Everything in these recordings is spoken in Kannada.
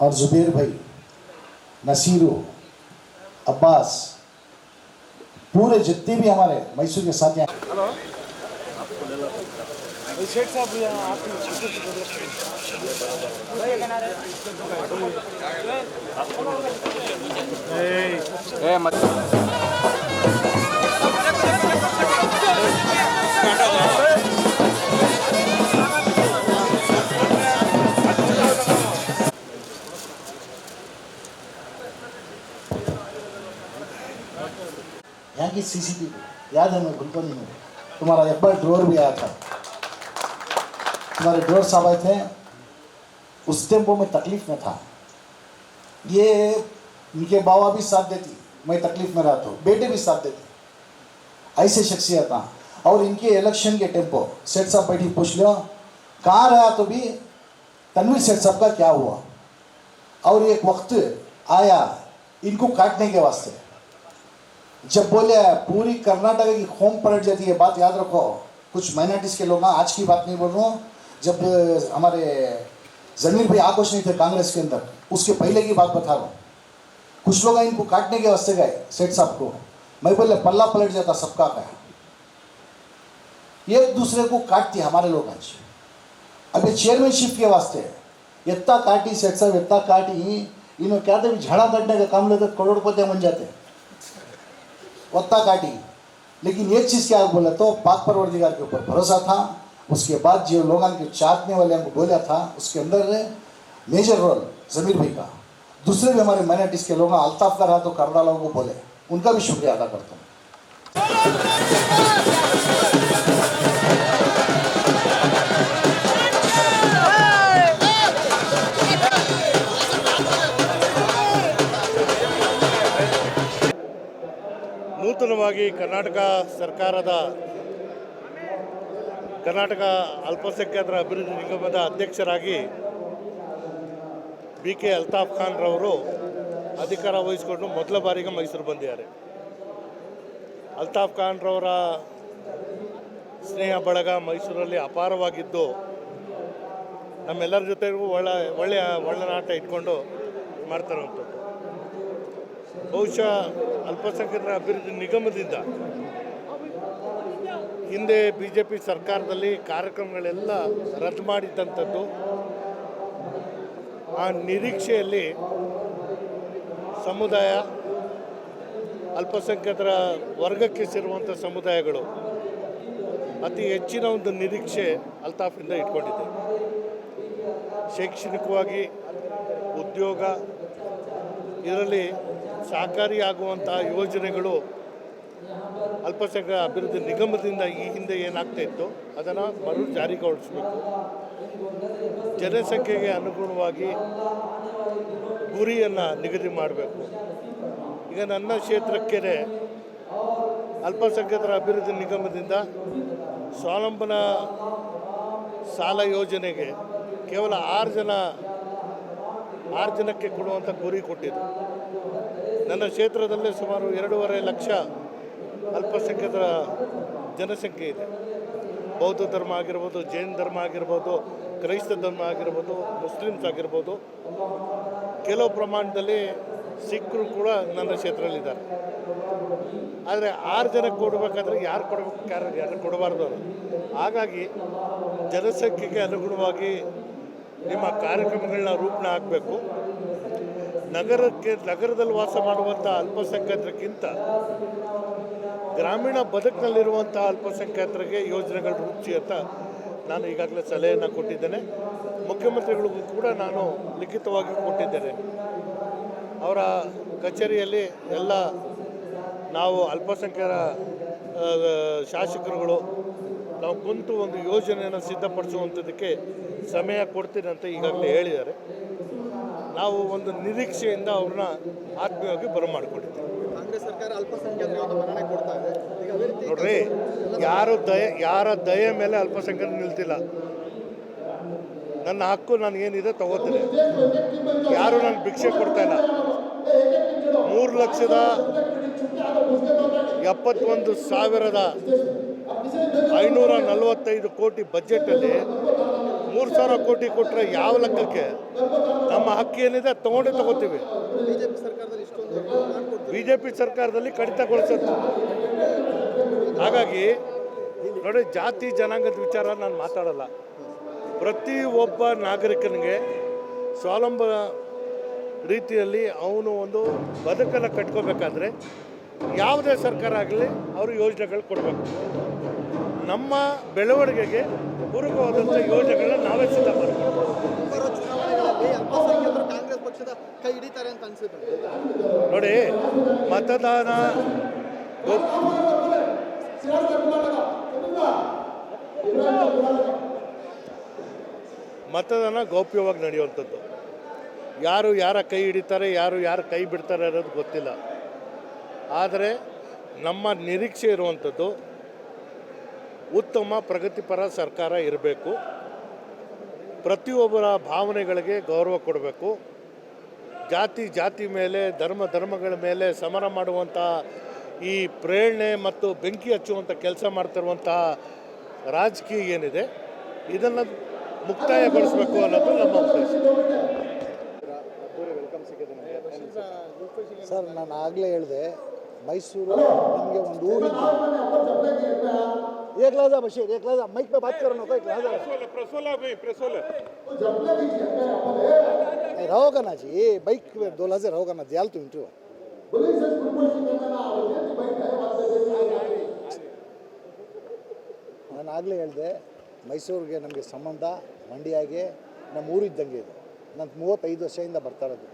और जुबेर भाई नसीरो अब्बास पूरे जितने भी हमारे मैसूर के साथ यहाँ शेख ए, यहाँ की सीसीटीवी याद है मैं भूलता नहीं हूँ तुम्हारा एक बार ड्रोर भी आया था। तुम्हारे ड्रोर साहब आए थे, उस टेंपो में तकलीफ़ में था। ये इनके बाबा भी साथ देती, मैं तकलीफ़ में रहा तो बेटे भी साथ देते। ऐसे शख्सियत था और इनके इलेक्शन के टेंपो सेठ साहब बैठी, पूछ लो कहाँ रहा तो भी? तनवीर सेठ साहब का क्या हुआ? और एक वक्त आया, इनको काटने के वास्ते। जब बोले पूरी कर्नाटक की खोम पलट जाती है बात याद रखो। कुछ माइनॉरिटीज के लोग हैं, आज की बात नहीं बोल रहा हूँ। जब हमारे जमीर भाई आकोश नहीं थे कांग्रेस के अंदर उसके पहले की बात बता रहा हूँ। कुछ लोग इनको काटने के वास्ते गए सेठ साहब को। मैं बोले पल्ला पलट जाता सबका का एक दूसरे को काटती हमारे लोग आज। अभी चेयरमैनशिप के वास्ते इतना काटी सेठ साहब इतना काटी इन्होंने क्या था झाड़ा काटने का काम लेते तो करोड़पति बन जाते। वत्ता काटी। लेकिन एक चीज़ क्या बोला तो पाक परवरदिगार के ऊपर भरोसा था। उसके बाद जो लोग के चाटने वाले हमको बोला था, उसके अंदर मेजर रोल, जमीर भाई का। दूसरे भी हमारे माइनॉरिटीज के लोग अलताफ का रहा तो करदा लोगों को बोले। उनका भी शुक्रिया अदा करता हूँ। ನೂತನವಾಗಿ ಕರ್ನಾಟಕ ಸರ್ಕಾರದ ಕರ್ನಾಟಕ ಅಲ್ಪಸಂಖ್ಯಾತರ ಅಭಿವೃದ್ಧಿ ನಿಗಮದ ಅಧ್ಯಕ್ಷರಾಗಿ ಬಿ ಕೆ ಅಲ್ತಾಫ್ ಖಾನ್ ರವರು ಅಧಿಕಾರ ವಹಿಸಿಕೊಂಡು ಮೊದಲ ಬಾರಿಗೆ ಮೈಸೂರು ಬಂದಿದ್ದಾರೆ. ಅಲ್ತಾಫ್ ಖಾನ್ ರವರ ಸ್ನೇಹ ಬಳಗ ಮೈಸೂರಲ್ಲಿ ಅಪಾರವಾಗಿದ್ದು, ನಮ್ಮೆಲ್ಲರ ಜೊತೆಗೂ ಒಳ್ಳೆ, ಒಳ್ಳೆಯ ನಾಟ ಇಟ್ಕೊಂಡು ಮಾಡ್ತಾರಂಥದ್ದು ಬಹುಶಃ ಅಲ್ಪಸಂಖ್ಯಾತರ ಅಭಿವೃದ್ಧಿ ನಿಗಮದಿಂದ ಹಿಂದೆ ಬಿ ಜೆ ಪಿ ಸರ್ಕಾರದಲ್ಲಿ ಕಾರ್ಯಕ್ರಮಗಳೆಲ್ಲ ರದ್ದು ಮಾಡಿದ್ದಂಥದ್ದು, ಆ ನಿರೀಕ್ಷೆಯಲ್ಲಿ ಸಮುದಾಯ, ಅಲ್ಪಸಂಖ್ಯಾತರ ವರ್ಗಕ್ಕೆ ಸೇರುವಂಥ ಸಮುದಾಯಗಳು ಅತಿ ಹೆಚ್ಚಿನ ಒಂದು ನಿರೀಕ್ಷೆ ಅಲ್ತಾಫಿಂದ ಇಟ್ಕೊಂಡಿದೆ. ಶೈಕ್ಷಣಿಕವಾಗಿ ಉದ್ಯೋಗ, ಇದರಲ್ಲಿ ಸಹಕಾರಿಯಾಗುವಂಥ ಯೋಜನೆಗಳು ಅಲ್ಪಸಂಖ್ಯಾತ ಅಭಿವೃದ್ಧಿ ನಿಗಮದಿಂದ ಈ ಹಿಂದೆ ಏನಾಗ್ತಾ ಇತ್ತು, ಅದನ್ನು ಮರು ಜಾರಿಗೊಳಿಸಬೇಕು. ಜನಸಂಖ್ಯೆಗೆ ಅನುಗುಣವಾಗಿ ಗುರಿಯನ್ನು ನಿಗದಿ ಮಾಡಬೇಕು. ಈಗ ನನ್ನ ಕ್ಷೇತ್ರಕ್ಕೆ ಅಲ್ಪಸಂಖ್ಯಾತರ ಅಭಿವೃದ್ಧಿ ನಿಗಮದಿಂದ ಸ್ವಾವಲಂಬನ ಸಾಲ ಯೋಜನೆಗೆ ಕೇವಲ ಆರು ಜನ, ಆರು ಜನಕ್ಕೆ ಕೊಡುವಂಥ ಗುರಿ ಕೊಟ್ಟಿದ್ದು ನನ್ನ ಕ್ಷೇತ್ರದಲ್ಲೇ ಸುಮಾರು ಎರಡೂವರೆ ಲಕ್ಷ ಅಲ್ಪಸಂಖ್ಯಾತರ ಜನಸಂಖ್ಯೆ ಇದೆ. ಬೌದ್ಧ ಧರ್ಮ ಆಗಿರ್ಬೋದು, ಜೈನ ಧರ್ಮ ಆಗಿರ್ಬೋದು, ಕ್ರೈಸ್ತ ಧರ್ಮ ಆಗಿರ್ಬೋದು, ಮುಸ್ಲಿಮ್ಸ್ ಆಗಿರ್ಬೋದು, ಕೆಲವು ಪ್ರಮಾಣದಲ್ಲಿ ಸಿಖ್ರು ಕೂಡ ನನ್ನ ಕ್ಷೇತ್ರದಲ್ಲಿದ್ದಾರೆ. ಆದರೆ ಆರು ಜನಕ್ಕೆ ಕೊಡಬೇಕಾದ್ರೆ ಯಾರು ಕೊಡಬೇಕು ಯಾರು ಯಾರು ಕೊಡಬಾರ್ದು ಅದು. ಹಾಗಾಗಿ ಜನಸಂಖ್ಯೆಗೆ ಅನುಗುಣವಾಗಿ ನಿಮ್ಮ ಕಾರ್ಯಕ್ರಮಗಳನ್ನ ರೂಪಣ ಆಗಬೇಕು. ನಗರಕ್ಕೆ ನಗರದಲ್ಲಿ ವಾಸ ಮಾಡುವಂಥ ಅಲ್ಪಸಂಖ್ಯಾತರಿಗಿಂತ ಗ್ರಾಮೀಣ ಬದುಕಿನಲ್ಲಿರುವಂಥ ಅಲ್ಪಸಂಖ್ಯಾತರಿಗೆ ಯೋಜನೆಗಳು ರುಚಿ ಅಂತ ನಾನು ಈಗಾಗಲೇ ಸಲಹೆಯನ್ನು ಕೊಟ್ಟಿದ್ದೇನೆ. ಮುಖ್ಯಮಂತ್ರಿಗಳಿಗೂ ಕೂಡ ನಾನು ಲಿಖಿತವಾಗಿ ಕೊಟ್ಟಿದ್ದೇನೆ. ಅವರ ಕಚೇರಿಯಲ್ಲಿ ಎಲ್ಲ ನಾವು ಅಲ್ಪಸಂಖ್ಯಾತ ಶಾಸಕರುಗಳು ನಾವು ಕುಂತು ಒಂದು ಯೋಜನೆಯನ್ನು ಸಿದ್ಧಪಡಿಸುವಂಥದ್ದಕ್ಕೆ ಸಮಯ ಕೊಡ್ತೀನಿ ಅಂತ ಈಗಾಗಲೇ ಹೇಳಿದ್ದಾರೆ. ನಾವು ಒಂದು ನಿರೀಕ್ಷೆಯಿಂದ ಅವ್ರನ್ನ ಆತ್ಮೀಯವಾಗಿ ಬರಮಾಡಿಕೊಂಡಿದ್ದೇವೆ. ನೋಡ್ರಿ ಯಾರು ದಯೆ ಯಾರ ದಯೆ ಮೇಲೆ ಅಲ್ಪಸಂಖ್ಯಾತ ನಿಲ್ತಿಲ್ಲ. ನನ್ನ ಹಕ್ಕು ನಾನು ಏನಿದೆ ತಗೋತೀನಿ. ಯಾರು ನಾನು ಭಿಕ್ಷೆ ಕೊಡ್ತಾ ಇಲ್ಲ. ಮೂರು ಲಕ್ಷದ ಎಪ್ಪತ್ತೊಂದು ಸಾವಿರದ ಐನೂರ ನಲವತ್ತೈದು ಕೋಟಿ ಬಜೆಟಲ್ಲಿ ಮೂರು ಸಾವಿರ ಕೋಟಿ ಕೊಟ್ಟರೆ ಯಾವ ಲೆಕ್ಕಕ್ಕೆ? ನಮ್ಮ ಹಕ್ಕಿ ಏನಿದೆ ತೊಗೊಂಡೇ ತಗೋತೀವಿ. ಬಿ ಜೆ ಪಿ ಸರ್ಕಾರದಲ್ಲಿ ಕಡಿತಗೊಳಿಸುತ್ತೆ ಹಾಗಾಗಿ ನೋಡಿ, ಜಾತಿ ಜನಾಂಗದ ವಿಚಾರ ನಾನು ಮಾತಾಡಲ್ಲ. ಪ್ರತಿ ಒಬ್ಬ ನಾಗರಿಕನಿಗೆ ಸ್ವಾವಲಂಬ ರೀತಿಯಲ್ಲಿ ಅವನು ಒಂದು ಬದುಕನ್ನು ಕಟ್ಕೋಬೇಕಾದ್ರೆ ಯಾವುದೇ ಸರ್ಕಾರ ಆಗಲಿ ಅವರು ಯೋಜನೆಗಳು ಕೊಡಬೇಕು. ನಮ್ಮ ಬೆಳವಣಿಗೆಗೆ ಪೂರಕವಾದಂಥ ಯೋಜನೆಗಳನ್ನ ನಾವೇ ಸಿದ್ಧ ಅಲ್ಪಸಂಖ್ಯಾತರು ಕಾಂಗ್ರೆಸ್ ಪಕ್ಷದ ಕೈ ಹಿಡಿತಾರೆ ಅಂತ ಅನಿಸುತ್ತೆ ನೋಡಿ, ಮತದಾನ ಮತದಾನ ಗೌಪ್ಯವಾಗಿ ನಡೆಯುವಂಥದ್ದು. ಯಾರು ಯಾರ ಕೈ ಹಿಡಿತಾರೆ, ಯಾರು ಯಾರ ಕೈ ಬಿಡ್ತಾರೆ ಅನ್ನೋದು ಗೊತ್ತಿಲ್ಲ. ಆದರೆ ನಮ್ಮ ನಿರೀಕ್ಷೆ ಇರುವಂಥದ್ದು ಉತ್ತಮ ಪ್ರಗತಿಪರ ಸರ್ಕಾರ ಇರಬೇಕು. ಪ್ರತಿಯೊಬ್ಬರ ಭಾವನೆಗಳಿಗೆ ಗೌರವ ಕೊಡಬೇಕು. ಜಾತಿ ಜಾತಿ ಮೇಲೆ, ಧರ್ಮ, ಧರ್ಮಗಳ ಮೇಲೆ ಸಮರ ಮಾಡುವಂಥ ಈ ಪ್ರೇರಣೆ ಮತ್ತು ಬೆಂಕಿ ಹಚ್ಚುವಂಥ ಕೆಲಸ ಮಾಡ್ತಿರುವಂತಹ ರಾಜಕೀಯ ಏನಿದೆ, ಇದನ್ನು ಮುಕ್ತಾಯಗೊಳಿಸಬೇಕು ಅನ್ನೋದು ನಮ್ಮ ಉದ್ದೇಶ. ಸರ್, ನಾನು ಆಗಲೇ ಹೇಳಿದೆ, ಮೈಸೂರು ನಮಗೆ ಒಂದು ಊರಿದ್ದು. एक लहजा बशीर एक लहजा माइक पे बात करो ना एक लहजा रहोगा ना जी बाइक पे दो लहजे रहोगा ना दियाल तो इंटरव्यू ನಾನು ಆಗಲೇ ಹೇಳಿದೆ ಮೈಸೂರಿಗೆ ನಮಗೆ ಸಂಬಂಧ ಮಂಡ್ಯಗೆ ನಮ್ಮ ಊರಿದ್ದಂಗೆ ಇದು ನಾನು ಮೂವತ್ತೈದು ವರ್ಷದಿಂದ ಬರ್ತಾ ಇರೋದು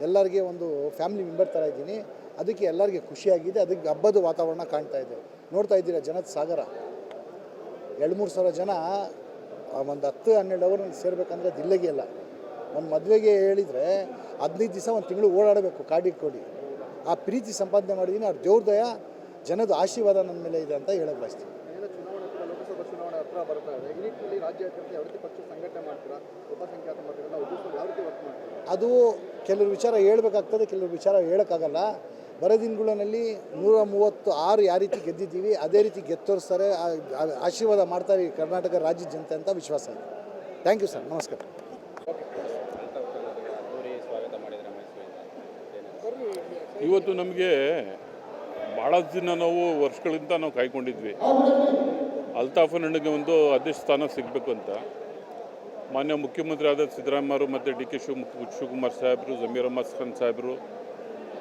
ಎಲ್ಲರಿಗೆ ಒಂದು ಫ್ಯಾಮಿಲಿ ಮೆಂಬರ್ ಥರ ಇದ್ದೀನಿ ಅದಕ್ಕೆ ಎಲ್ಲರಿಗೆ ಖುಷಿಯಾಗಿದೆ ಅದಕ್ಕೆ ಹಬ್ಬದ ವಾತಾವರಣ ಕಾಣ್ತಾ ಇದೆ ನೋಡ್ತಾ ಇದ್ದೀರಾ ಜನದ ಸಾಗರ? ಎರಡು ಮೂರು ಸಾವಿರ ಜನ ಒಂದು ಹತ್ತು ಹನ್ನೆರಡು ಅವರ್ ಸೇರ್ಬೇಕಂದ್ರೆ ಅದು ಇಲ್ಲಿಗೆ ಅಲ್ಲ. ಒಂದು ಮದುವೆಗೆ ಹೇಳಿದರೆ ಹದಿನೈದು ದಿವಸ ಒಂದು ತಿಂಗಳು ಓಡಾಡಬೇಕು ಕಾಡಿ ಕೊಡಿ. ಆ ಪ್ರೀತಿ ಸಂಪಾದನೆ ಮಾಡಿದ್ದೀನಿ ಅವ್ರ ದೇವ್ರದಯ ಜನದ ಆಶೀರ್ವಾದ ನನ್ನ ಮೇಲೆ ಇದೆ ಅಂತ ಹೇಳಕ್ಕೆ ಬಯಸ್ತೀನಿ. ಅದು ಕೆಲವರು ವಿಚಾರ ಹೇಳ್ಬೇಕಾಗ್ತದೆ ಕೆಲವರು ವಿಚಾರ ಹೇಳೋಕ್ಕಾಗಲ್ಲ. ಬರೋ ದಿನಗಳಲ್ಲಿ ನೂರ ಮೂವತ್ತು ಆರು ಯಾವ ರೀತಿ ಗೆದ್ದಿದ್ದೀವಿ, ಅದೇ ರೀತಿ ಗೆತ್ತೋರಿಸ್ತಾರೆ ಆಶೀರ್ವಾದ ಮಾಡ್ತಾರೆ ಈ ಕರ್ನಾಟಕ ರಾಜ್ಯ ಜನತೆ ಅಂತ ವಿಶ್ವಾಸ ಇದೆ. ಥ್ಯಾಂಕ್ ಯು ಸರ್ ನಮಸ್ಕಾರ. ಇವತ್ತು ನಮಗೆ ಭಾಳ ದಿನ ನಾವು ವರ್ಷಗಳಿಂದ ನಾವು ಕಾಯ್ಕೊಂಡಿದ್ವಿ. ಅಲ್ತಾಫ್ ನನಗೆ ಒಂದು ಅಧ್ಯಕ್ಷ ಸ್ಥಾನ ಸಿಗಬೇಕು ಅಂತ. ಮಾನ್ಯ ಮುಖ್ಯಮಂತ್ರಿ ಆದ ಸಿದ್ದರಾಮಯ್ಯವರು ಮತ್ತು ಡಿ ಕೆ ಶಿವ ಶಿವಕುಮಾರ್ ಸಾಹೇಬರು, ಜಮೀರ್ ಅಹಮದ್ ಖಾನ್ ಸಾಹೇಬರು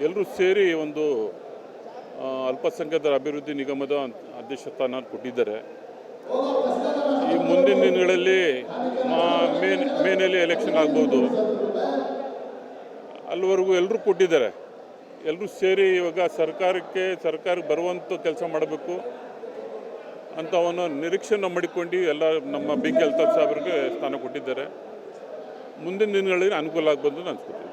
ಎಲ್ಲರೂ ಸೇರಿ ಒಂದು ಅಲ್ಪಸಂಖ್ಯಾತರ ಅಭಿವೃದ್ಧಿ ನಿಗಮದ ಅಧ್ಯಕ್ಷ ಸ್ಥಾನ ಕೊಟ್ಟಿದ್ದಾರೆ. ಈ ಮುಂದಿನ ದಿನಗಳಲ್ಲಿ ಮೇನ್ ಮೇನಲ್ಲಿ ಎಲೆಕ್ಷನ್ ಆಗ್ಬೋದು. ಅಲ್ಲಿವರೆಗೂ ಎಲ್ಲರೂ ಕೊಟ್ಟಿದ್ದಾರೆ. ಎಲ್ಲರೂ ಸೇರಿ ಇವಾಗ ಸರ್ಕಾರಕ್ಕೆ ಸರ್ಕಾರಕ್ಕೆ ಬರುವಂಥ ಕೆಲಸ ಮಾಡಬೇಕು ಅಂತ ಅವನು ನಿರೀಕ್ಷೆನ ಮಾಡಿಕೊಂಡು ಎಲ್ಲ ನಮ್ಮ ಬಿ ಕೆ ಅಲ್ತಾಫ್ ಸ್ಥಾನ ಕೊಟ್ಟಿದ್ದಾರೆ. ಮುಂದಿನ ದಿನಗಳಲ್ಲಿ ಅನುಕೂಲ ಆಗ್ಬೋದು ಅಂತ ಅನ್ಸ್ಕೊತೀನಿ.